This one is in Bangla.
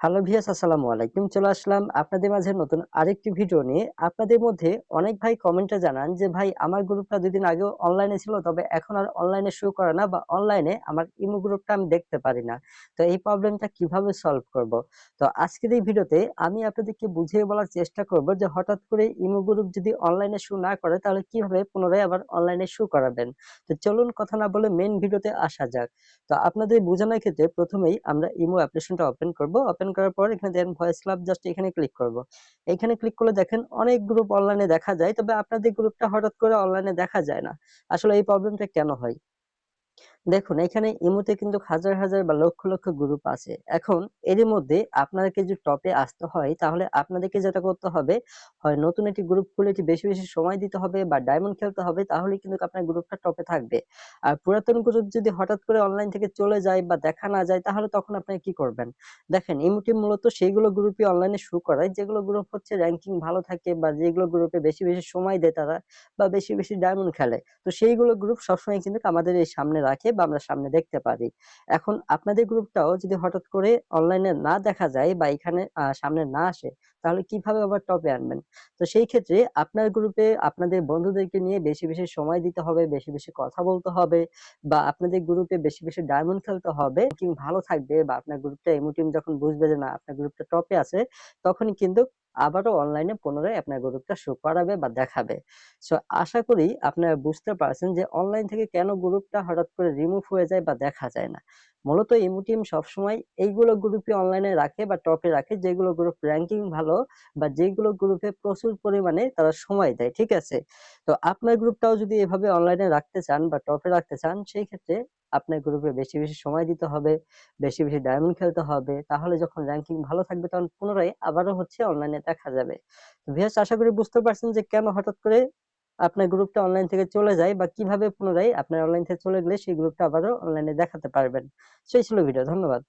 হ্যালো ভিয়াস আসসালামু আলাইকুম। চলে আসলাম আপনাদের মাঝে নতুন আরেকটি ভিডিও নিয়ে। আপনাদের মধ্যে অনেক ভাই কমেন্টে জানান যে, ভাই, আমার গ্রুপটা দুদিন আগেও অনলাইনে ছিল, তবে এখন আর অনলাইনে শো করে না বা অনলাইনে আমার ইমো গ্রুপটা আমি দেখতে পারি না। তো এই প্রবলেমটা কীভাবে সলভ করব? তো আজকের এই ভিডিওতে আমি আপনাদেরকে বুঝিয়ে বলার চেষ্টা করব যে, হঠাৎ করে ইমো গ্রুপ যদি অনলাইনে শো না করে, তাহলে কীভাবে পুনরায় আবার অনলাইনে শো করাবেন? তো চলুন কথা না বলে মেন ভিডিওতে আসা যাক। তো আপনাদের বোঝানোর ক্ষেত্রে প্রথমেই আমরা ইমো অ্যাপ্লিকেশনটা ওপেন করব। ওপেন করার পর এখানে দেখেন ভয়েস ক্লাব জাস্ট এখানে ক্লিক করব। এখানে ক্লিক করলে দেখেন অনেক গ্রুপ অনলাইনে দেখা যায়, তবে আপনাদের গ্রুপটা হঠাৎ করে অনলাইনে দেখা যায় না। আসলে এই প্রবলেমটা কেন হয়? দেখুন, এখানে ইমোতে কিন্তু হাজার হাজার বা লক্ষ লক্ষ গ্রুপ আছে। এখন এরই মধ্যে আপনাদেরকে যদি টপে আসতে হয়, তাহলে আপনাদেরকে যেটা করতে হবে, হয় নতুন একটি গ্রুপ খুলে একটি বেশি বেশি সময় দিতে হবে বা ডায়মন্ড খেলতে হবে, তাহলে কিন্তু আপনার গ্রুপটা টপে থাকবে। আর পুরাতন গ্রুপ যদি হঠাৎ করে অনলাইন থেকে চলে যায় বা দেখা না যায়, তাহলে তখন আপনি কি করবেন? দেখেন, ইমোটি মূলত সেইগুলো গ্রুপই অনলাইনে শুরু করায়, যেগুলো গ্রুপ হচ্ছে র্যাঙ্কিং ভালো থাকে বা যেগুলো গ্রুপে বেশি বেশি সময় দেয় তারা বা বেশি বেশি ডায়মন্ড খেলে। তো সেইগুলো গ্রুপ সবসময় কিন্তু আমাদের এই সামনে রাখে বা আমরা সামনে দেখতে পারি। এখন আপনাদের গ্রুপটাও যদি হঠাৎ করে অনলাইনে না দেখা যায় বা এখানে সামনে না আসে, তাহলে কীভাবে আবার টপে আনবেন? তো সেই ক্ষেত্রে আপনার গ্রুপে আপনাদের বন্ধুদেরকে নিয়ে বেশি বেশি সময় দিতে হবে, বেশি বেশি কথা বলতে হবে বা আপনাদের গ্রুপে বেশি বেশি ডায়মন্ড খেলতে হবে। কিং ভালো থাকবে বা আপনার গ্রুপটা এমন টিম যখন বুঝবে যে না, আপনার গ্রুপটা টপে আছে, তখনই কিন্তু আবারও অনলাইনে পুনরায় আপনার গ্রুপটা শো করাবে বা দেখাবে। সো আশা করি আপনারা বুঝতে পারছেন যে অনলাইন থেকে কেন গ্রুপটা হঠাৎ করে রিমুভ হয়ে যায় বা দেখা যায় না। মূলত ইমো টিম সবসময় এইগুলো গ্রুপে অনলাইনে রাখে বা টপে রাখে, যেগুলো গ্রুপ র্যাঙ্কিং ভালো বা যেগুলো গ্রুপে প্রচুর পরিমাণে তারা সময় দেয়, ঠিক আছে? তো আপনার গ্রুপটাও যদি এভাবে অনলাইনে রাখতে চান বা টপে রাখতে চান, সেই ক্ষেত্রে আপনার গ্রুপে বেশি বেশি সময় দিতে হবে, বেশি বেশি ডায়মন্ড খেলতে হবে, তাহলে যখন র্যাঙ্কিং ভালো থাকবে তখন পুনরায় আবারও হচ্ছে অনলাইনে দেখা যাবে। তো ভিউয়ার্স আশা করি বুঝতে পারছেন যে কেন হঠাৎ করে আপনার গ্রুপটা অনলাইন থেকে চলে যায় বা কীভাবে পুনরায় আপনার অনলাইন থেকে চলে গেলে সেই গ্রুপটা আবারও অনলাইনে দেখাতে পারবেন। সেই ছিল ভিডিও ধন্যবাদ।